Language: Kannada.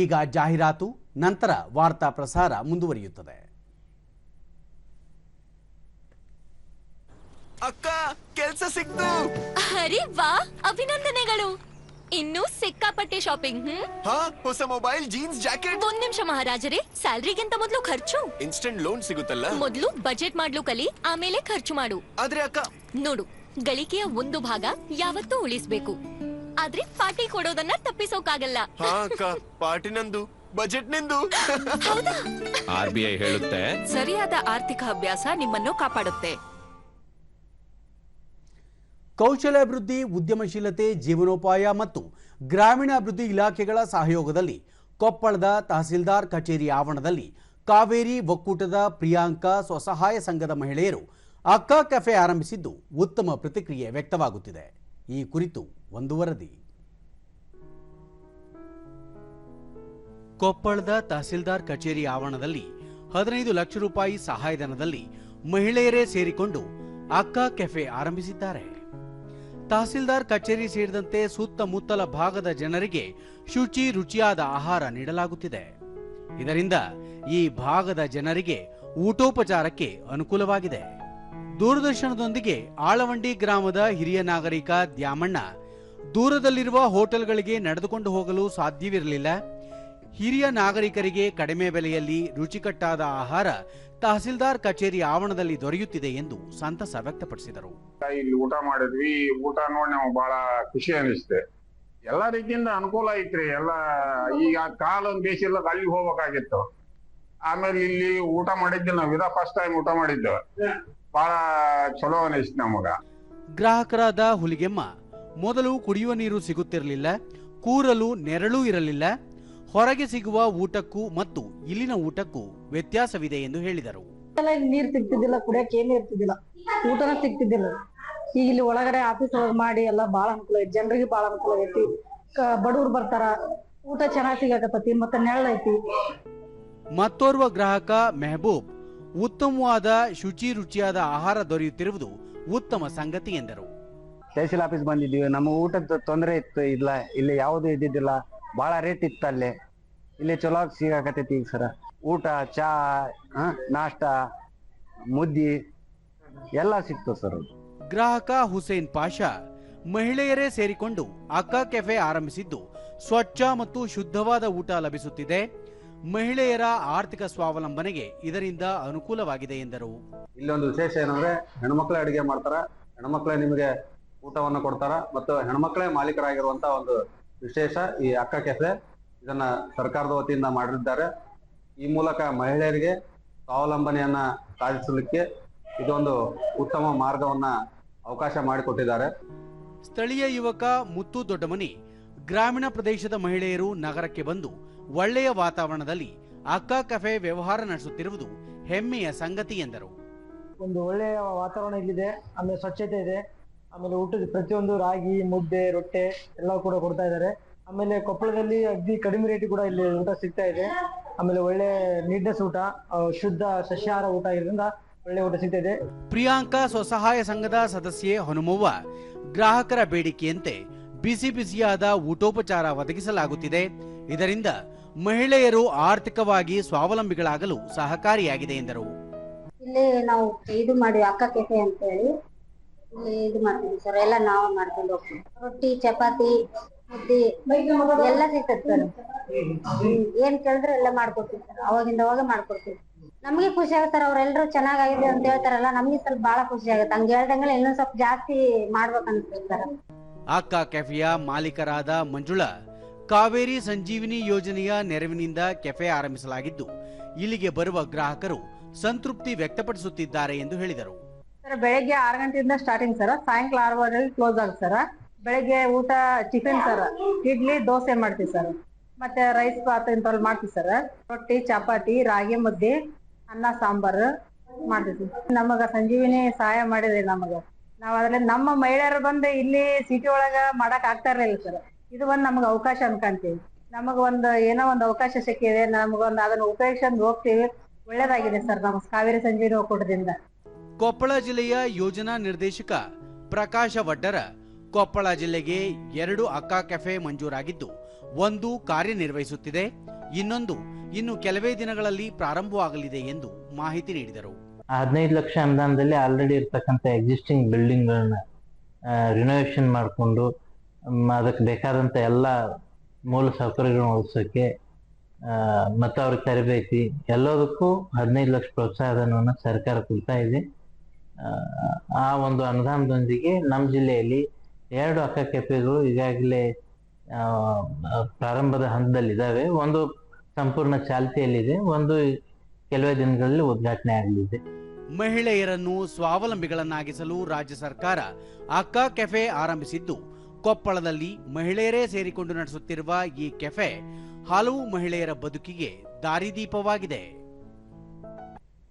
ಈಗ ಜಾಹೀರಾತು ನಂತರ ವಾರ್ತಾ ಪ್ರಸಾರ ಮುಂದುವರಿಯುತ್ತದೆ. ಅಕ್ಕ ಕೆಲ್ಸ ಸಿಕ್ತು. ಅರೆ ವಾ ಅಭಿನಂದನೆಗಳು. ಇನ್ನು ಸಿಕ್ಕಾಪಟ್ಟೆ ಶಾಪಿಂಗ್ ಹಾ ಹೊಸ ಮೊಬೈಲ್ ಜೀನ್ಸ್ ಜಾಕೆಟ್. ಒಂದ್ ನಿಮಿಷ ಮಹಾರಾಜರೇ ಸ್ಯಾಲ್ರಿಗಿಂತ ಮೊದಲು ಖರ್ಚು? ಇನ್ಸ್ಟೆಂಟ್ ಲೋನ್ ಸಿಗುತ್ತಲ್ಲ? ಮೊದಲು ಬಜೆಟ್ ಮಾಡ್ಲು ಕಲಿ ಆಮೇಲೆ ಖರ್ಚು ಮಾಡು. ಆದ್ರೆ ಅಕ್ಕ ನೋಡು ಗಳಿಕೆಯ ಒಂದು ಭಾಗ ಯಾವತ್ತೂ ಉಳಿಸ್ಬೇಕು. ಆದ್ರೆ ಪಾರ್ಟಿ ಕೊಡೋದನ್ನ ತಪ್ಪಿಸೋಕಾಗಲ್ಲ. ಹಾ ಅಕ್ಕ. ಪಾರ್ಟಿ ನಂದು. ಬಜೆಟ್ ನಿಂದು. ಹೌದಾ? ಆರ್ ಬಿ ಐ ಹೇಳುತ್ತೆ. ಸರಿಯಾದ ಆರ್ಥಿಕ ಅಭ್ಯಾಸ ನಿಮ್ಮನ್ನು ಕಾಪಾಡುತ್ತೆ. ಕೌಶಲ್ಯಾಭಿವೃದ್ಧಿ ಉದ್ಯಮಶೀಲತೆ ಜೀವನೋಪಾಯ ಮತ್ತು ಗ್ರಾಮೀಣಾಭಿವೃದ್ಧಿ ಇಲಾಖೆಗಳ ಸಹಯೋಗದಲ್ಲಿ ಕೊಪ್ಪಳದ ತಹಸೀಲ್ದಾರ್ ಕಚೇರಿ ಆವರಣದಲ್ಲಿ ಕಾವೇರಿ ಒಕ್ಕೂಟದ ಪ್ರಿಯಾಂಕ ಸ್ವಸಹಾಯ ಸಂಘದ ಮಹಿಳೆಯರು ಅಕ್ಕ ಕೆಫೆ ಆರಂಭಿಸಿದ್ದು ಉತ್ತಮ ಪ್ರತಿಕ್ರಿಯೆ ವ್ಯಕ್ತವಾಗುತ್ತಿದೆ. ಈ ಕುರಿತು ಒಂದು ವರದಿ. ಕೊಪ್ಪಳದ ತಹಸೀಲ್ದಾರ್ ಕಚೇರಿ ಆವರಣದಲ್ಲಿ ಹದಿನೈದು ಲಕ್ಷ ರೂಪಾಯಿ ಸಹಾಯಧನದಲ್ಲಿ ಮಹಿಳೆಯರೇ ಸೇರಿಕೊಂಡು ಅಕ್ಕ ಕೆಫೆ ಆರಂಭಿಸಿದ್ದಾರೆ. ತಹಸೀಲ್ದಾರ್ ಕಚೇರಿ ಸೇರಿದಂತೆ ಸುತ್ತಮುತ್ತಲ ಭಾಗದ ಜನರಿಗೆ ಶುಚಿ ರುಚಿಯಾದ ಆಹಾರ ನೀಡಲಾಗುತ್ತಿದೆ. ಇದರಿಂದ ಈ ಭಾಗದ ಜನರಿಗೆ ಊಟೋಪಚಾರಕ್ಕೆ ಅನುಕೂಲವಾಗಿದೆ. ದೂರದರ್ಶನದೊಂದಿಗೆ ಆಳವಂಡಿ ಗ್ರಾಮದ ಹಿರಿಯ ನಾಗರಿಕ ದ್ಯಾಮಣ್ಣ ದೂರದಲ್ಲಿರುವ ಹೋಟೆಲ್ಗಳಿಗೆ ನಡೆದುಕೊಂಡು ಹೋಗಲು ಸಾಧ್ಯವಿರಲಿಲ್ಲ. ಹಿರಿಯ ನಾಗರಿಕರಿಗೆ ಕಡಿಮೆ ಬೆಲೆಯಲ್ಲಿ ರುಚಿಕಟ್ಟಾದ ಆಹಾರ ತಹಸೀಲ್ದಾರ್ ಕಚೇರಿ ಆವರಣದಲ್ಲಿ ದೊರೆಯುತ್ತಿದೆ ಎಂದು ಸಂತಸ ವ್ಯಕ್ತಪಡಿಸಿದರು. ಇಲ್ಲಿ ಊಟ ಮಾಡಿದ್ವಿ. ಊಟ ನೋಡಿ ನಾವು ಬಹಳ ಖುಷಿ ಅನಿಸುತ್ತೆ ಎಲ್ಲಾ ರೀತಿಯಿಂದ ಅನುಕೂಲ ಐತ್ರಿ. ಎಲ್ಲ ಈಗ ಕಾಲ ಬೇಸಿಲ್ಲ ಅಲ್ಲಿಗೆ ಹೋಗ್ಬೇಕಾಗಿತ್ತು. ಆಮೇಲೆ ಇಲ್ಲಿ ಊಟ ಮಾಡಿದ್ದೆ ನಾವು ಇದ ಫಸ್ಟ್ ಟೈಮ್ ಊಟ ಮಾಡಿದ್ದು. ಬಹಳ ಚಲೋ ಅನಿಸ್ತು ನಮಗ. ಗ್ರಾಹಕರಾದ ಹುಲಿಗೆಮ್ಮ ಮೊದಲು ಕುಡಿಯುವ ನೀರು ಸಿಗುತ್ತಿರಲಿಲ್ಲ ಕೂರಲು ನೆರಳು ಇರಲಿಲ್ಲ ಹೊರಗೆ ಸಿಗುವ ಊಟಕ್ಕೂ ಮತ್ತು ಇಲ್ಲಿನ ಊಟಕ್ಕೂ ವ್ಯತ್ಯಾಸವಿದೆ ಎಂದು ಹೇಳಿದರು. ನೀರು ಇಲ್ಲಿ ನೀರ್ ಸಿಗ್ತಿದ್ದಿಲ್ಲ ಕುಡಿಯಕ್ಕೆ ಏನು ಇರ್ತಿದ್ದಿಲ್ಲ ಊಟನ ಸಿಗ್ತಿದ್ದಿಲ್ಲ. ಈಗ ಇಲ್ಲಿ ಒಳಗಡೆ ಆಫೀಸ್ ಒಳಗೆ ಮಾಡಿ ಎಲ್ಲ ಬಹಳ ಅನುಕೂಲ ಐತಿ ಜನರಿಗೆ ಬಹಳ ಅನುಕೂಲ ಐತಿ. ಬಡವ್ರು ಬರ್ತಾರ ಊಟ ಚೆನ್ನಾಗಿ ಸಿಗಾಕತ್ತತಿ ಮತ್ತೆ ನೆರಳೈತಿ. ಮತ್ತೋರ್ವ ಗ್ರಾಹಕ ಮೆಹಬೂಬ್ ಉತ್ತಮವಾದ ಶುಚಿ ರುಚಿಯಾದ ಆಹಾರ ದೊರೆಯುತ್ತಿರುವುದು ಉತ್ತಮ ಸಂಗತಿ ಎಂದರು. ತಹಸೀಲ್ ಆಫೀಸ್ ಬಂದಿದ್ದೀವಿ. ನಮ್ಮ ಊಟದ ತೊಂದರೆ ಇತ್ತು. ಇಲ್ಲ ಇಲ್ಲಿ ಯಾವುದು ಇದ್ದಿದ್ದಿಲ್ಲ. ಬಹಳ ರೇಟ್ ಇತ್ತು ಅಲ್ಲಿ. ಇಲ್ಲಿ ಚಲೋ ಸಿಗಾಕತೈತಿ ಈಗ ಸರ. ಊಟ ಚಹಾ ನಾಷ್ಟಾ ನಾಷ್ಟ ಮುದ್ದಿ ಎಲ್ಲ ಸಿಕ್ತು ಸರ್ ಗ್ರಾಹಕ ಹುಸೇನ್ ಪಾಷಾ ಮಹಿಳೆಯರೇ ಸೇರಿಕೊಂಡು ಅಕ್ಕ ಕೆಫೆ ಆರಂಭಿಸಿದ್ದು ಸ್ವಚ್ಛ ಮತ್ತು ಶುದ್ಧವಾದ ಊಟ ಲಭಿಸುತ್ತಿದೆ. ಮಹಿಳೆಯರ ಆರ್ಥಿಕ ಸ್ವಾವಲಂಬನೆಗೆ ಇದರಿಂದ ಅನುಕೂಲವಾಗಿದೆ ಎಂದರು. ಇಲ್ಲೊಂದು ವಿಶೇಷ ಏನಂದ್ರೆ ಹೆಣ್ಮಕ್ಳೇ ಅಡಿಗೆ ಮಾಡ್ತಾರ ಹೆಣ್ಮಕ್ಳೇ ನಿಮಗೆ ಊಟವನ್ನು ಕೊಡ್ತಾರ ಮತ್ತು ಹೆಣ್ಮಕ್ಳೇ ಮಾಲೀಕರಾಗಿರುವಂತ ಒಂದು ವಿಶೇಷ ಈ ಅಕ್ಕ ಕೆಫೆ ಇದನ್ನ ಸರ್ಕಾರದ ವತಿಯಿಂದ ಮಾಡಿದ್ದಾರೆ. ಈ ಮೂಲಕ ಮಹಿಳೆಯರಿಗೆ ಸ್ವಾವಲಂಬನೆಯನ್ನ ಸಾಧಿಸಲಿಕ್ಕೆ ಇದೊಂದು ಉತ್ತಮ ಮಾರ್ಗವನ್ನ ಅವಕಾಶ ಮಾಡಿಕೊಟ್ಟಿದ್ದಾರೆ. ಸ್ಥಳೀಯ ಯುವಕ ಮುತ್ತು ದೊಡ್ಡಮನಿ ಗ್ರಾಮೀಣ ಪ್ರದೇಶದ ಮಹಿಳೆಯರು ನಗರಕ್ಕೆ ಬಂದು ಒಳ್ಳೆಯ ವಾತಾವರಣದಲ್ಲಿ ಅಕ್ಕ ಕಫೆ ವ್ಯವಹಾರ ನಡೆಸುತ್ತಿರುವುದು ಹೆಮ್ಮೆಯ ಸಂಗತಿ ಎಂದರು. ಒಂದು ಒಳ್ಳೆಯ ವಾತಾವರಣ ಇಲ್ಲಿದೆ ಆಮೇಲೆ ಸ್ವಚ್ಛತೆ ಇದೆ ಆಮೇಲೆ ಊಟದ ಪ್ರತಿಯೊಂದು ರಾಗಿ ಮುದ್ದೆ ರೊಟ್ಟೆ ಎಲ್ಲ ಕೂಡ ಕೊಡ್ತಾ ಇದ್ದಾರೆ. ಆಮೇಲೆ ಕೊಪ್ಪಳದಲ್ಲಿ ಅಗ್ದಿ ಕಡಿಮೆ ರೇಟ್ ಕೂಡ ಇಲ್ಲಿ ಊಟ ಸಿಗ್ತಾ ಇದೆ. ಆಮೇಲೆ ಒಳ್ಳೆ ನೀಟ್ನೆಸ್ ಊಟ ಶುದ್ಧ ಸಸ್ಯಾಹಾರ ಊಟ ಇರೋದ್ರಿಂದ ಒಳ್ಳೆ ಊಟ ಸಿಗ್ತಾ ಇದೆ. ಪ್ರಿಯಾಂಕಾ ಸ್ವಸಹಾಯ ಸಂಘದ ಸದಸ್ಯೆ ಹನುಮವ್ವ ಗ್ರಾಹಕರ ಬೇಡಿಕೆಯಂತೆ ಬಿಸಿ ಬಿಸಿಯಾದ ಊಟೋಪಚಾರ ಒದಗಿಸಲಾಗುತ್ತಿದೆ. ಇದರಿಂದ ಮಹಿಳೆಯರು ಆರ್ಥಿಕವಾಗಿ ಸ್ವಾವಲಂಬಿಗಳಾಗಲು ಸಹಕಾರಿಯಾಗಿದೆ ಎಂದರು. ಇಲ್ಲಿ ನಾವು ಇದು ಮಾಡಿ ಅಕ್ಕ ಕೆಫೆ ಅಂತ ಹೇಳಿ ಇಲ್ಲಿ ಇದು ಮಾಡ್ತೀವಿ ಸರ್ ಎಲ್ಲ ನಾವು ಮಾಡ್ಕೊಂಡು ಹೋಗ್ತೀವಿ. ರೊಟ್ಟಿ ಚಪಾತಿ ಮುದ್ದಿ ಎಲ್ಲ ಸಿಗ್ತದೆ ಸರ್. ಏನ್ ಕೇಳಿದ್ರೆ ಎಲ್ಲ ಮಾಡ್ಕೊಡ್ತೀವಿ ಸರ್. ಅವಾಗಿಂದ ಅವಾಗ ಮಾಡ್ಕೊಡ್ತೀವಿ. ನಮಗೆ ಖುಷಿ ಆಗುತ್ತೆ ಸರ್ ಅವ್ರೆಲ್ಲರೂ ಚೆನ್ನಾಗಾಗಿದೆ ಅಂತ ಹೇಳ್ತಾರಲ್ಲ ನಮ್ಗೆ ಸ್ವಲ್ಪ ಬಹಳ ಖುಷಿ ಆಗುತ್ತೆ. ಹಂಗ ಹೇಳ್ದಂಗೆ ಇನ್ನೂ ಸ್ವಲ್ಪ ಜಾಸ್ತಿ ಮಾಡ್ಬೇಕು ಅಂತ ಸರ್. ಅಕ್ಕ ಕೆಫೆಯ ಮಾಲೀಕರಾದ ಮಂಜುಳಾ ಕಾವೇರಿ ಸಂಜೀವಿನಿ ಯೋಜನೆಯ ನೆರವಿನಿಂದ ಕೆಫೆ ಆರಂಭಿಸಲಾಗಿದ್ದು, ಇಲ್ಲಿಗೆ ಬರುವ ಗ್ರಾಹಕರು ಸಂತೃಪ್ತಿ ವ್ಯಕ್ತಪಡಿಸುತ್ತಿದ್ದಾರೆ ಎಂದು ಹೇಳಿದರು. ಸರ್, ಬೆಳಗ್ಗೆ ಆರು ಗಂಟೆಯಿಂದ ಸ್ಟಾರ್ಟಿಂಗ್ ಸರ್. ಸಾಯಂಕಾಲ ಆರು ಗಂಟೆಗೆ ಕ್ಲೋಸ್ ಆಗುತ್ತೆ ಸರ್. ಬೆಳಗ್ಗೆ ಊಟ ಟಿಫಿನ್ ಸರ್. ಇಡ್ಲಿ, ದೋಸೆ ಮಾಡ್ತೀವಿ ಸರ್. ಮತ್ತೆ ರೈಸ್ ಬಾತ್ ಇಂಥವ್ರು ಮಾಡ್ತೀವಿ ಸರ್. ರೊಟ್ಟಿ, ಚಪಾತಿ, ರಾಗಿ ಮುದ್ದೆ, ಅನ್ನ, ಸಾಂಬಾರ್ ಮಾಡ್ತೀವಿ ನಮಗ ಸಂಜೀವಿನಿ ಸಹಾಯ ಮಾಡಿದ್ರಿ ನಮಗ. ನಾವ್ ಅದ್ರಲ್ಲಿ ನಮ್ಮ ಮಹಿಳೆಯರು ಬಂದು ಇಲ್ಲಿ ಸಿಟಿ ಒಳಗ ಮಾಡಕ್ ಆಗ್ತಾ ಇರಲಿಲ್ಲ ಸರ್. ಇದು ಒಂದ್ ನಮಗ ಅವಕಾಶ ಅನ್ಕೊಂತೀವಿ. ನಮಗ ಒಂದು ಏನೋ ಒಂದು ಅವಕಾಶ ಸಿಕ್ಕಿದೆ ನಮಗೊಂದು ಅದನ್ನ ಉಪಯೋಗಿಸ್ಕೊಂಡು ಹೋಗ್ತೀವಿ. ಒಳ್ಳೇದಾಗಿದೆ ಸರ್ ನಮ್ಮ ಕಾವೇರಿ ಸಂಜೀವಿನಿ ಒಕ್ಕೂಟದಿಂದ. ಕೊಪ್ಪಳ ಜಿಲ್ಲೆಯ ಯೋಜನಾ ನಿರ್ದೇಶಕ ಪ್ರಕಾಶ ವಡ್ಡರ ಕೊಪ್ಪಳ ಜಿಲ್ಲೆಗೆ ಎರಡು ಅಕ್ಕ ಕೆಫೆ ಮಂಜೂರಾಗಿದ್ದು ಒಂದು ಕಾರ್ಯನಿರ್ವಹಿಸುತ್ತಿದೆ ಇನ್ನೊಂದು ಇನ್ನು ಕೆಲವೇ ದಿನಗಳಲ್ಲಿ ಪ್ರಾರಂಭವಾಗಲಿದೆ ಎಂದು ಮಾಹಿತಿ ನೀಡಿದರು. ಹದಿನೈದು ಲಕ್ಷ ಅನುದಾನದಲ್ಲಿ ಆಲ್ರೆಡಿ ಇರ್ತಕ್ಕಂಥ ಎಕ್ಸಿಸ್ಟಿಂಗ್ ಬಿಲ್ಡಿಂಗ್ಗಳನ್ನ ರಿನೋವೇಷನ್ ಮಾಡಿಕೊಂಡು ಅದಕ್ಕೆ ಬೇಕಾದಂಥ ಎಲ್ಲ ಮೂಲ ಸೌಕರ್ಯಗಳನ್ನ ಒದಗಿಸೋಕ್ಕೆ ಮತ್ತು ಅವ್ರಿಗೆ ತರಬೇತಿ ಎಲ್ಲದಕ್ಕೂ ಹದಿನೈದು ಲಕ್ಷ ಪ್ರೋತ್ಸಾಹಧನವನ್ನು ಸರ್ಕಾರ ಕೊಡ್ತಾ ಇದೆ. ಆ, ಒಂದು ಅನುದಾನದೊಂದಿಗೆ ನಮ್ಮ ಜಿಲ್ಲೆಯಲ್ಲಿ ಎರಡು ಅಕ್ಕ ಕೆಫೆಗಳು ಈಗಾಗಲೇ ಪ್ರಾರಂಭದ ಹಂತದಲ್ಲಿದ್ದಾವೆ. ಒಂದು ಸಂಪೂರ್ಣ ಚಾಲ್ತಿಯಲ್ಲಿದೆ ಒಂದು ಕೆಲವೇ ದಿನಗಳಲ್ಲಿ ಉದ್ಘಾಟನೆ ಆಗಲಿದೆ. ಮಹಿಳೆಯರನ್ನು ಸ್ವಾವಲಂಬಿಗಳನ್ನಾಗಿಸಲು ರಾಜ್ಯ ಸರ್ಕಾರ ಅಕ್ಕ ಕೆಫೆ ಆರಂಭಿಸಿದ್ದು. ಕೊಪ್ಪಳದಲ್ಲಿ ಮಹಿಳೆಯರೇ ಸೇರಿಕೊಂಡು ನಡೆಸುತ್ತಿರುವ ಈ ಕೆಫೆ ಹಲವು ಮಹಿಳೆಯರ ಬದುಕಿಗೆ ದಾರಿದೀಪವಾಗಿದೆ.